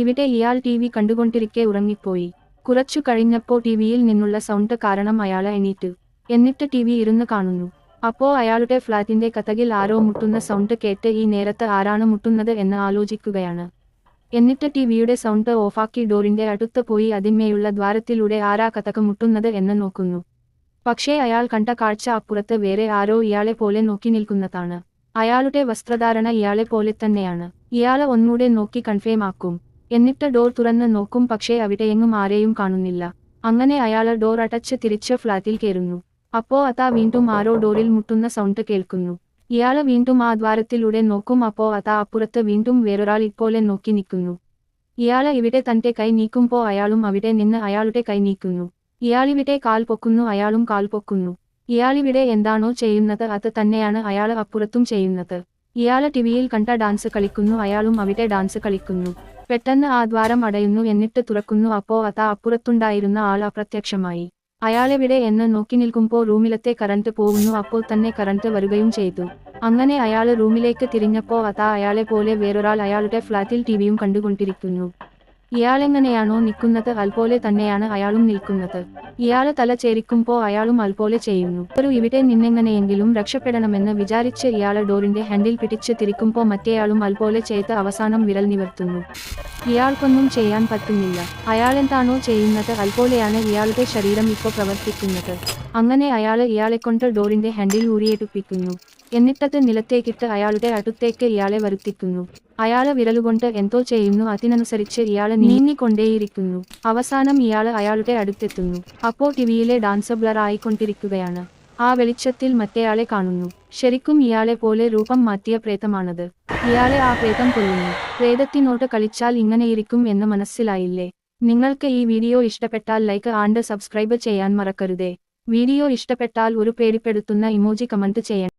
ഇവിടെ ഇയാൾ T V കണ്ടുകൊണ്ടിരിക്കെ ഉറങ്ങിപ്പോയി. കുറച്ചു കഴിഞ്ഞപ്പോ ടിവിയിൽ നിന്നുള്ള സൗണ്ട് കാരണം അയാൾ എണീറ്റ്. എന്നിട്ട് ടി വി ഇരുന്ന് കാണുന്നു. അപ്പോ അയാളുടെ ഫ്ളാറ്റിന്റെ കഥകിൽ ആരോ മുട്ടുന്ന സൗണ്ട് കേട്ട് ഈ നേരത്ത് ആരാണ് മുട്ടുന്നത് എന്ന് ആലോചിക്കുകയാണ്. എന്നിട്ട് ടി വിയുടെ സൗണ്ട് ഓഫാക്കി ഡോറിന്റെ അടുത്ത് പോയി അതിന്മേയുള്ള ദ്വാരത്തിലൂടെ ആരാ കഥക്ക് മുട്ടുന്നത് എന്ന് നോക്കുന്നു. പക്ഷേ അയാൾ കണ്ട കാഴ്ച അപ്പുറത്ത് വേറെ ആരോ ഇയാളെ പോലെ നോക്കി നിൽക്കുന്നതാണ്. അയാളുടെ വസ്ത്രധാരണ ഇയാളെ പോലെ തന്നെയാണ്. ഇയാളെ ഒന്നുകൂടെ നോക്കി കൺഫേം ആക്കും. എന്നിട്ട് ഡോർ തുറന്ന് നോക്കും പക്ഷേ അവിടെയെങ്ങും ആരെയും കാണുന്നില്ല. അങ്ങനെ അയാൾ ഡോർ അടച്ച് തിരിച്ച് ഫ്ളാറ്റിൽ കയറുന്നു. അപ്പോ അതാ വീണ്ടും ആരോ ഡോറിൽ മുട്ടുന്ന സൗണ്ട് കേൾക്കുന്നു. ഇയാൾ വീണ്ടും ആ ദ്വാരത്തിലൂടെ നോക്കും അപ്പോ അതാ അപ്പുറത്ത് വീണ്ടും വേറൊരാൾ ഇപ്പോലെ നോക്കി നിൽക്കുന്നു. ഇയാൾ ഇവിടെ തന്റെ കൈ നീക്കുമ്പോ അയാളും അവിടെ നിന്ന് അയാളുടെ കൈ നീക്കുന്നു. ഇയാളിവിടെ കാൽ പൊക്കുന്നു അയാളും കാൽ പൊക്കുന്നു. ഇയാളിവിടെ എന്താണോ ചെയ്യുന്നത് അത് തന്നെയാണ് അയാൾ അപ്പുറത്തും ചെയ്യുന്നത്. ഇയാൾ ടിവിയിൽ കണ്ട ഡാൻസ് കളിക്കുന്നു അയാളും അവിടെ ഡാൻസ് കളിക്കുന്നു. പെട്ടെന്ന് ആ ദ്വാരം അടയുന്നു എന്നിട്ട് തുറക്കുന്നു. അപ്പോ അതാ അപ്പുറത്തുണ്ടായിരുന്ന ആൾ അപ്രത്യക്ഷമായി. അയാളെവിടെ എന്ന് നോക്കി നിൽക്കുമ്പോൾ റൂമിലത്തെ കറണ്ട് പോകുന്നു. അപ്പോൾ തന്നെ കറണ്ട് വരികയും ചെയ്തു. അങ്ങനെ അയാൾ റൂമിലേക്ക് തിരിഞ്ഞപ്പോ അതാ അയാളെ പോലെ വേറൊരാൾ അയാളുടെ ഫ്ളാറ്റിൽ ടിവിയും കണ്ടുകൊണ്ടിരിക്കുന്നു. ഇയാളെങ്ങനെയാണോ നിൽക്കുന്നത് അതുപോലെ തന്നെയാണ് അയാളും നിൽക്കുന്നത്. ഇയാൾ തല ചേരിക്കുമ്പോ അയാളും അതുപോലെ ചെയ്യുന്നു. ഒരു ഇവിടെ നിന്നെങ്ങനെയെങ്കിലും രക്ഷപ്പെടണമെന്ന് വിചാരിച്ച് ഇയാളെ ഡോറിന്റെ ഹാൻഡിൽ പിടിച്ച് തിരിക്കുമ്പോൾ മറ്റേയാളും അതുപോലെ ചെയ്ത് അവസാനം വിരൽ നിവർത്തുന്നു. ഇയാൾക്കൊന്നും ചെയ്യാൻ പറ്റുന്നില്ല. അയാളെന്താണോ ചെയ്യുന്നത് അതുപോലെയാണ് ഇയാളുടെ ശരീരം ഇപ്പോൾ പ്രവർത്തിക്കുന്നത്. അങ്ങനെ അയാൾ ഇയാളെക്കൊണ്ട് ഡോറിന്റെ ഹാൻഡിൽ ഊരിയെടുപ്പിക്കുന്നു. എന്നിട്ടത് നിലത്തേക്കിട്ട് അയാളുടെ അടുത്തേക്ക് ഇയാളെ വരുത്തിക്കുന്നു. അയാളെ വിരലുകൊണ്ട് എന്തോ ചെയ്യുന്നു അതിനനുസരിച്ച് ഇയാൾ നീങ്ങിക്കൊണ്ടേയിരിക്കുന്നു. അവസാനം ഇയാൾ അയാളുടെ അടുത്തെത്തുന്നു. അപ്പോ ടിവിയിലെ ഡാൻസ് ബ്ലർ ആയിക്കൊണ്ടിരിക്കുകയാണ്. ആ വെളിച്ചത്തിൽ മറ്റേയാളെ കാണുന്നു. ശരിക്കും ഇയാളെ പോലെ രൂപം മാറ്റിയ പ്രേതമാണത്. ഇയാളെ ആ പ്രേതം കൊല്ലുന്നു. പ്രേതത്തിനോട് കളിച്ചാൽ ഇങ്ങനെയിരിക്കും എന്ന് മനസ്സിലായില്ലേ? നിങ്ങൾക്ക് ഈ വീഡിയോ ഇഷ്ടപ്പെട്ടാൽ ലൈക്ക് ആൻഡ് സബ്സ്ക്രൈബ് ചെയ്യാൻ മറക്കരുതേ. വീഡിയോ ഇഷ്ടപ്പെട്ടാൽ ഒരു പേടിപ്പെടുത്തുന്ന ഇമോജി കമന്റ് ചെയ്യണം.